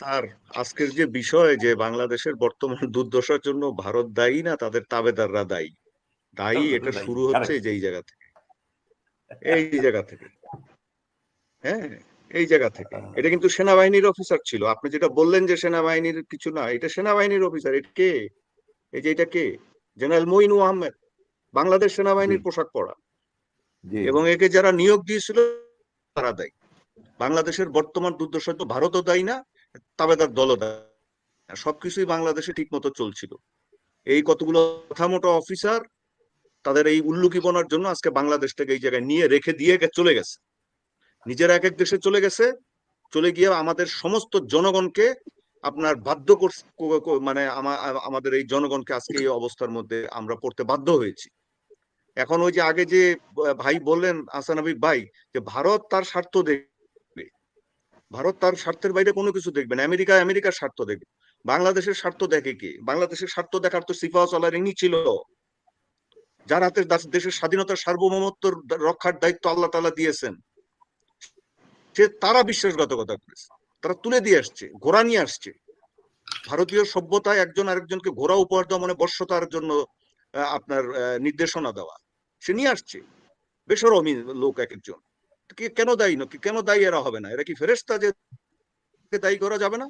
Sir আজকের যে বিষয় যে বাংলাদেশের বর্তমান দুর্দশার জন্য ভারত দায়ী না তাদের তাবেদাররা দায়ী। দায়ী এটা শুরু হচ্ছে এই জায়গা থেকে। এই জায়গা থেকে। হ্যাঁ এই জায়গা থেকে। এটা কিন্তু সেনাবাহিনীর অফিসার ছিল। আপনি যেটা বললেন যে সেনাবাহিনীর কিছু না এটা সেনাবাহিনীর অফিসার। এটা কে? এই যে এটা কে? জেনারেল মইনু আহমেদ বাংলাদেশ সেনাবাহিনীর পোশাক পরা। এবং একে যারা নিয়োগ দিয়েছিল তারা দায়ী। বাংলাদেশের বর্তমান দুর্দশা তো ভারতও দায়ী না তাবেদার দলও সবকিছুই বাংলাদেশে ঠিক মতো চলছিল। এই কতগুলো মোটা অফিসার তাদের এই উল্লুকিপনার জন্য আজকে বাংলাদেশ থেকে এই জায়গায় নিয়ে রেখে দিয়ে চলে গেছে। নিজেরা এক এক দেশে চলে গেছে। চলে গিয়ে আমাদের সমস্ত জনগণকে আপনার বাধ্য মানে আমাদের এই জনগণকে আজকে এই অবস্থার মধ্যে আমরা পড়তে বাধ্য হয়েছি। এখন ওই যে আগে যে ভাই বললেন আসান হাবিব ভাই, যে ভারত তার স্বার্থ দেখবে ভারত তার স্বার্থের বাইরে কোনো কিছু দেখবে না। আমেরিকা আমেরিকার স্বার্থ দেখবে। বাংলাদেশের স্বার্থ দেখে কি? বাংলাদেশের স্বার্থ দেখার তো সিফা চলারিংই ছিল। যার হাতে দেশের স্বাধীনতার সার্বভৌমত্ব রক্ষার দায়িত্ব আল্লাহ তাআলা দিয়েছেন। সে তারা বিশ্বাসঘাতকতা করেছে। তারা তুলে দিয়ে আসছে, ঘোড়া নিয়ে আসছে। ভারতীয় সভ্যতায় একজন আরেকজনকে ঘোড়া উপহার দেওয়া মানে বর্ষতার জন্য আপনার নির্দেশনা দেওয়া। সে নিয়ে আসছে। বেসরমি লোক এক একজন। কেন দায়ী না কেন দায়ী এরা হবে না? এরা কি ফেরেস্তা যে দায়ী করা যাবে না?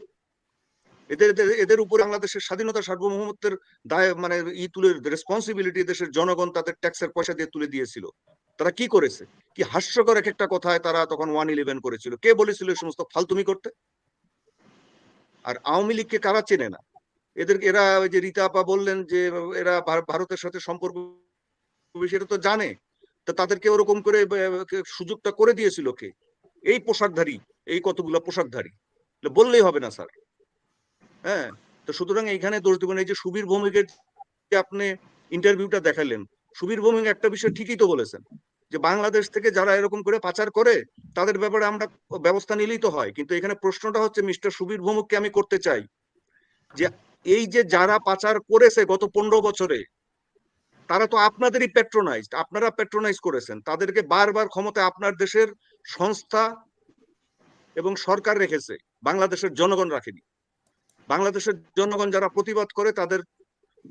এদের, এদের- উপরে বাংলাদেশের স্বাধীনতা সার্বভৌমত্বের দায় মানে ই তুলে রেসপন্সিবিলিটি দেশের জনগণ তাদের ট্যাক্সের পয়সা দিয়ে তুলে দিয়েছিল। তারা কি করেছে? কি হাস্যকর এক একটা কথায় তারা তখন ওয়ান ইলেভেন করেছিল। কে বলেছিল এই সমস্ত ফালতুমি করতে? আর আওয়ামী লীগকে কারা চেনে না? এদের এরা ওই যে রীতা আপা বললেন যে এরা ভারতের সাথে সম্পর্ক এটা তো জানে। তো তাদেরকে ওরকম করে সুযোগটা করে দিয়েছিল কে? এই পোশাকধারী, এই কতগুলো পোশাকধারী। বললেই হবে না, স্যার। হ্যাঁ তো সুতরাং এইখানে দোষ দেবেন এই যে সুবীর ভৌমিকের আপনি ইন্টারভিউটা দেখালেন, সুবীর ভৌমিক একটা বিষয় ঠিকই তো বলেছেন, যে বাংলাদেশ থেকে যারা এরকম করে পাচার করে, তাদের ব্যাপারে আমরা ব্যবস্থা নিলেই তো হয়। কিন্তু এখানে প্রশ্নটা হচ্ছে, মিস্টার সুবীর ভৌমিককে আমি করতে চাই, যে এই যে যারা পাচার করেছে গত পনেরো বছরে তারা তো আপনাদেরই পেট্রোনাইজড আপনারা পেট্রোনাইজ করেছেন। তাদেরকে বারবার ক্ষমতায় আপনার দেশের সংস্থা এবং সরকার রেখেছে, বাংলাদেশের জনগণ রাখেনি। বাংলাদেশের জনগণ যারা প্রতিবাদ করে তাদের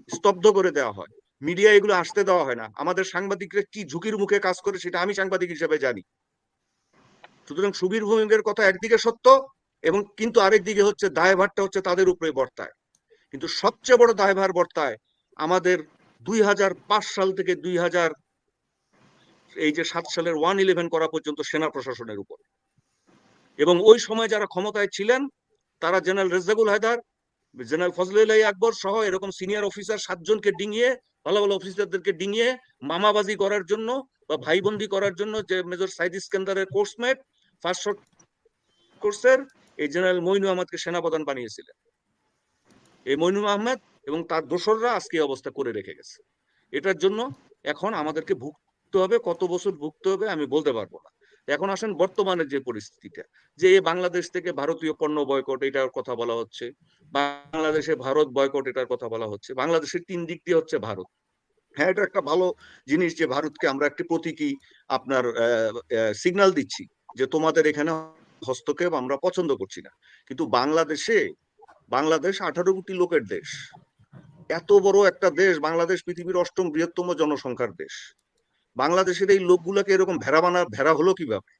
স্তব্ধ করে দেওয়া হয়। মিডিয়া এগুলো আসতে দেওয়া হয় না। আমাদের সাংবাদিকরা কি ঝুঁকির মুখে কাজ করে সেটা আমি সাংবাদিক হিসেবে জানি। সুতরাং সুবীর ভৌমিকের কথা একদিকে সত্য এবং কিন্তু আরেক দিকে হচ্ছে দায়ভারটা হচ্ছে তাদের উপরে বর্তায়। কিন্তু সবচেয়ে বড় দায়ভার বর্তায় আমাদের দুই হাজার পাঁচ সাল থেকে দুই হাজার এই যে সাত সালের ওয়ান ইলেভেন করা পর্যন্ত সেনা প্রশাসনের উপর। এবং ওই সময় যারা ক্ষমতায় ছিলেন, তারা জেনারেল রেজাকুল হায়দার, জেনারেল ফজলুল্লাহ আকবর সহ এরকম সিনিয়র অফিসার সাতজনকে ডিঙিয়ে ভালো ভালো অফিসারদেরকে ডিঙিয়ে মামাবাজি করার জন্য বা ভাইবন্দি করার জন্য যে মেজর সাইদ ইস্কান্দারের কোর্সমেট ফার্স্ট কোর্সের এই জেনারেল মইনু আহমদকে সেনাপ্রধান বানিয়েছিলেন। এই মইনু আহমেদ এবং তার দোসররা আজকে অবস্থা করে রেখে গেছে। এটার জন্য এখন আমাদেরকে ভুগতে হবে, কত বছর ভুগতে হবে আমি বলতে পারব না। এখন আসেন বর্তমানে যে পরিস্থিতিটা, যে বাংলাদেশ থেকে ভারতীয় পণ্য বয়কট, এটার কথা বলা হচ্ছে। বাংলাদেশে ভারত বয়কট, এটার কথা বলা হচ্ছে। বাংলাদেশের তিন দিক দিয়ে হচ্ছে ভারত। হ্যাঁ এটা একটা ভালো জিনিস যে ভারতকে আমরা একটি প্রতীকী আপনার সিগন্যাল দিচ্ছি যে তোমাদের এখানে হস্তক্ষেপ আমরা পছন্দ করছি না। কিন্তু বাংলাদেশে, বাংলাদেশ আঠারো কোটি লোকের দেশ। এত বড় একটা দেশ, বাংলাদেশ পৃথিবীর অষ্টম বৃহত্তম জনসংখ্যার দেশ। বাংলাদেশের এই লোকগুলাকে এরকম ভেড়া বানা, ভেড়া হলো কীভাবে?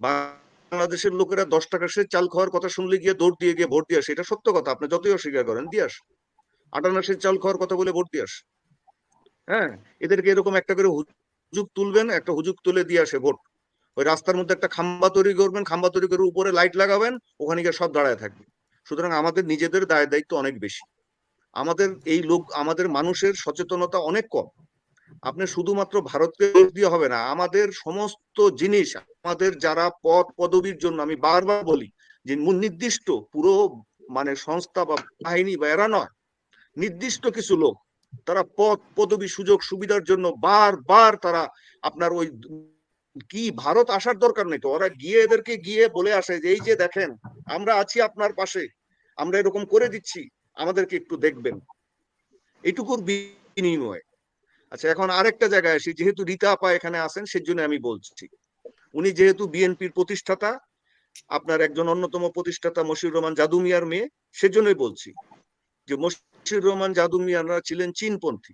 বাংলাদেশের লোকেরা দশ টাকা সে চাল খাওয়ার কথা শুনলে গিয়ে দৌড় দিয়ে গিয়ে ভোট দিয়ে আসে। এটা সত্য কথা, আপনি যতই অস্বীকার করেন, দিয়ে আস। আটানাসের চাল খাওয়ার কথা বলে ভোট দিয়ে আস। হ্যাঁ এদেরকে এরকম একটা করে হুজুক তুলবেন, একটা হুজুক তুলে দিয়ে আসে ভোট। ওই রাস্তার মধ্যে একটা খাম্বা তৈরি করবেন, খাম্বা তৈরি করে উপরে লাইট লাগাবেন, ওখানে গিয়ে সব দাঁড়ায় থাকবে। সুতরাং আমাদের নিজেদের দায় দায়িত্ব অনেক বেশি। আমাদের এই লোক, আমাদের মানুষের সচেতনতা অনেক কম। আপনি শুধুমাত্র ভারতকে দোষ দিয়ে হবে না, আমাদের সমস্ত জিনিস, আমাদের যারা পদ পদবীর জন্য আমি বারবার বলি যে নির্দিষ্ট পুরো মানে সংস্থা বা বাহিনী বা এরা নয়, নির্দিষ্ট কিছু লোক, তারা পদ পদবী সুযোগ সুবিধার জন্য বারবার তারা আপনার ওই কি ভারত আসার দরকার নেই তো? ওরা গিয়ে এদেরকে গিয়ে বলে আসে যে, এই যে দেখেন, আমরা আছি আপনার পাশে, আমরা এরকম করে দিচ্ছি। আমাদেরকে একটু দেখবেন। এটুকুর বিনিময়ে। আচ্ছা এখন আরেকটা জায়গায় আসি। যেহেতু রীতা আপা এখানে আছেন সেই জন্য আমি বলছি। উনি যেহেতু বিএনপির প্রতিষ্ঠাতা, আপনার একজন অন্যতম প্রতিষ্ঠাতা মশিউর রহমান জাদু মিয়ার মেয়ে, সেজন্যই বলছি যে মশিউর রহমান জাদু মিয়ারা ছিলেন চীনপন্থী।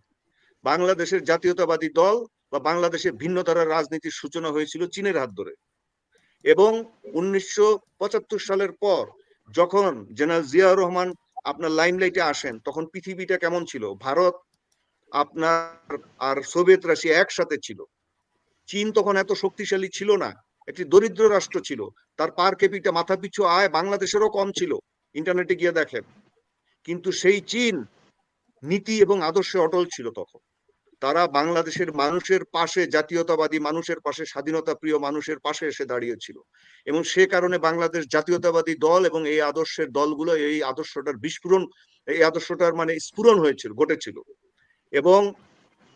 বাংলাদেশের জাতীয়তাবাদী দল বা বাংলাদেশের ভিন্নতার রাজনীতির সূচনা হয়েছিল চীনের হাত ধরে। এবং উনিশশো পঁচাত্তর সালের পর যখন জেনারেল জিয়া রহমান আপনার লাইমলাইটে আসেন, তখন পৃথিবীটা কেমন ছিল? ভারত, আপনার আর সোভিয়েত রাশিয়া একসাথে ছিল। চীন তখন এত শক্তিশালী ছিল না, একটি দরিদ্র রাষ্ট্র ছিল। তার পার কেপিটা মাথা পিছু আয় বাংলাদেশেরও কম ছিল ইন্টারনেটে গিয়ে দেখেন। কিন্তু সেই চীন নীতি এবং আদর্শে অটল ছিল তখন। তারা বাংলাদেশের মানুষের পাশে, জাতীয়তাবাদী মানুষের পাশে স্বাধীনতা প্রিয় মানুষের পাশে এসে দাঁড়িয়েছিল। এবং সে কারণে বাংলাদেশ জাতীয়তাবাদী দল এবং এই আদর্শের দলগুলো এই আদর্শটার বিস্ফোরণ, এই আদর্শটার মানে স্ফুরণ হয়েছিল, ঘটেছিল। এবং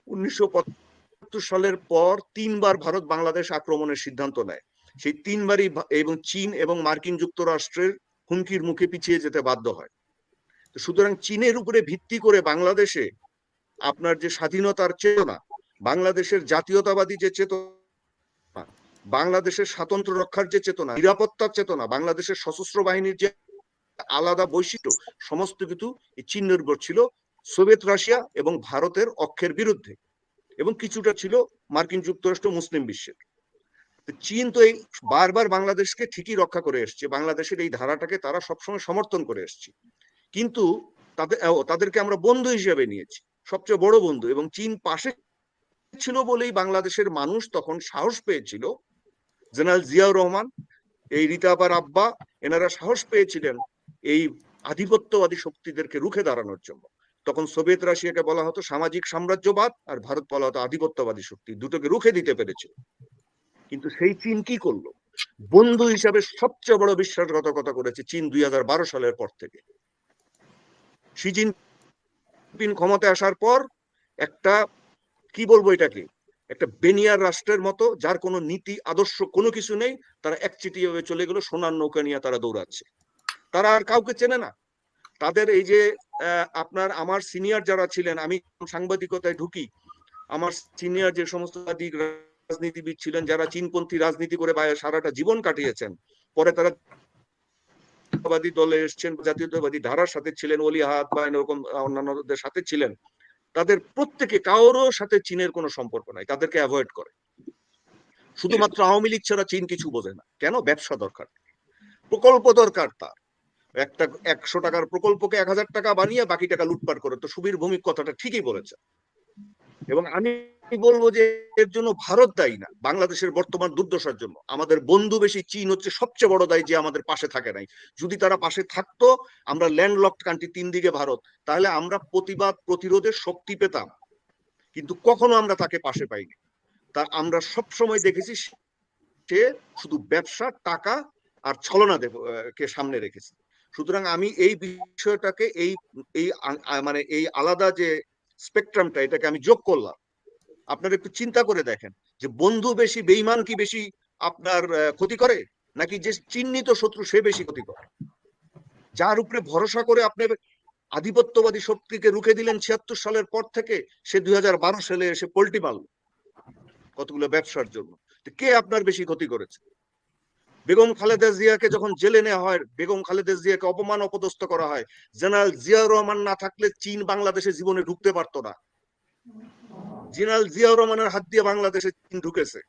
উনিশশো পঁচাত্তর সালের পর তিনবার ভারত বাংলাদেশ আক্রমণের সিদ্ধান্ত নেয়। সেই তিনবারই এবং চীন এবং মার্কিন যুক্তরাষ্ট্রের হুমকির মুখে পিছিয়ে যেতে বাধ্য হয়। সুতরাং চীনের উপরে ভিত্তি করে বাংলাদেশে আপনার যে স্বাধীনতার চেতনা, বাংলাদেশের জাতীয়তাবাদী যে চেতনা, বাংলাদেশের স্বাতন্ত্র রক্ষার যে চেতনা, নিরাপত্তার চেতনা, বাংলাদেশের সশস্ত্র বাহিনীর যে আলাদা বৈশিষ্ট্য, সমস্ত কিছু চীন নির্ভর ছিল সোভিয়েত রাশিয়া এবং ভারতের অক্ষের বিরুদ্ধে এবং কিছুটা ছিল মার্কিন যুক্তরাষ্ট্র মুসলিম বিশ্বের। চীন তো এই বারবার বাংলাদেশকে ঠিকই রক্ষা করে এসছে, বাংলাদেশের এই ধারাটাকে তারা সবসময় সমর্থন করে এসছে। কিন্তু তাদের, তাদেরকে আমরা বন্ধু হিসেবে নিয়েছি। সবচেয়ে বড় বন্ধু এবং চীন পাশে ছিল বলেই বাংলাদেশের মানুষ তখন সাহস পেয়েছিল। জেনারেল জিয়াউর রহমান, এই রিতাবার আব্বা, এনারা সাহস পেয়েছিলেন এই আধিপত্যবাদী শক্তিদেরকে রুখে দাঁড়ানোর জন্য। তখন সোভিয়েত রাশিয়াকে বলা হতো সামাজিক সাম্রাজ্যবাদ, আর ভারত বলা হতো আধিপত্যবাদী শক্তি, দুটোকে রুখে দিতে পেরেছিল। কিন্তু সেই চীন কি করল? বন্ধু হিসাবে সবচেয়ে বড় বিশ্বাসঘাতকতা করেছে চীন দুই হাজার বারো সালের পর থেকে। শি জিনপিং ক্ষমতায় আসার পর একটা, কি বলব এটাকে, একটা বেনিয়ার রাষ্ট্রের মতো, যার কোনো নীতি, আদর্শ কোনো কিছু নেই, তারা একচিটি ভাবে চলে গেল, সোনার নৌকা নিয়ে তারা দৌড়াচ্ছে। তারা আর কাউকে চেনে না। তাদের এই যে আপনার, আমার সিনিয়র যারা ছিলেন, আমি সাংবাদিকতায় ঢুকি, আমার সিনিয়র যে সমস্ত রাজনীতিবিদ ছিলেন, যারা চীনপন্থী রাজনীতি করে সারাটা জীবন কাটিয়েছেন, পরে তারা জাতীয়তাবাদী দলে এসছেন জাতীয়তাবাদী ধারার সাথে ছিলেন অলিহাত বা এরকম অন্যান্যদের সাথে ছিলেন, তাদের প্রত্যেকে কারোর সাথে চীনের কোনো সম্পর্ক নাই, তাদেরকে অ্যাভয়েড করে। শুধুমাত্র আওয়ামী লীগ ছাড়া চীন কিছু বোঝে না। কেন? ব্যবসা দরকার। প্রকল্প দরকার তার। একটা একশো টাকার প্রকল্পকে এক হাজার টাকা বানিয়ে বাকি টাকা লুটপাট করে। তো সুবীর ভৌমিক কথাটা ঠিকই বলেছে। এবং আমি বলব যে এর জন্য ভারত দায়ী না, বাংলাদেশের বর্তমান দুর্দশার জন্য। আমাদের বন্ধু বেশি, চীন হচ্ছে সবচেয়ে বড় দায়ী যে আমাদের পাশে থাকে নাই। যদি তারা পাশে থাকতো, আমরা ল্যান্ডলকড কান্ট্রি তিন দিকে ভারত, তাহলে আমরা প্রতিবাদ প্রতিরোধের শক্তি পেতাম। কিন্তু কখনো আমরা তাকে পাশে পাইনি। তা আমরা সব সময় দেখেছি সে শুধু ব্যবসা, টাকা আর ছলনা কে সামনে রেখেছে। সুতরাং আমি এই বিষয়টাকে এই এই মানে এই আলাদা যে স্পেকট্রামটা এটাকে আমি যোগ করলাম। আপনারা একটু চিন্তা করে দেখেন যে বন্ধু বেশি বেইমান কি বেশি আপনার ক্ষতি করে? নাকি যে চিহ্নিত শত্রু সে বেশি ক্ষতি করে? যার উপরে ভরসা করে আপনি আধিপত্যবাদী শক্তিকে রুখে দিলেন ছিয়াত্তর সালের পর থেকে সে দুই হাজার বারো সালে এসে পোল্টি মারল কতগুলো ব্যবসার জন্য। কে আপনার বেশি ক্ষতি করেছে? বেগম খালেদা জিয়াকে যখন জেলে নেওয়া হয়, বেগম খালেদা জিয়াকে অপমান অপদস্থ করা হয়, জেনারেল জিয়াউর রহমান না থাকলে চীন বাংলাদেশে জীবনে ঢুকতে পারতো না। জেনারেল জিয়াউর রহমানের হাত দিয়ে বাংলাদেশে চীন ঢুকেছে।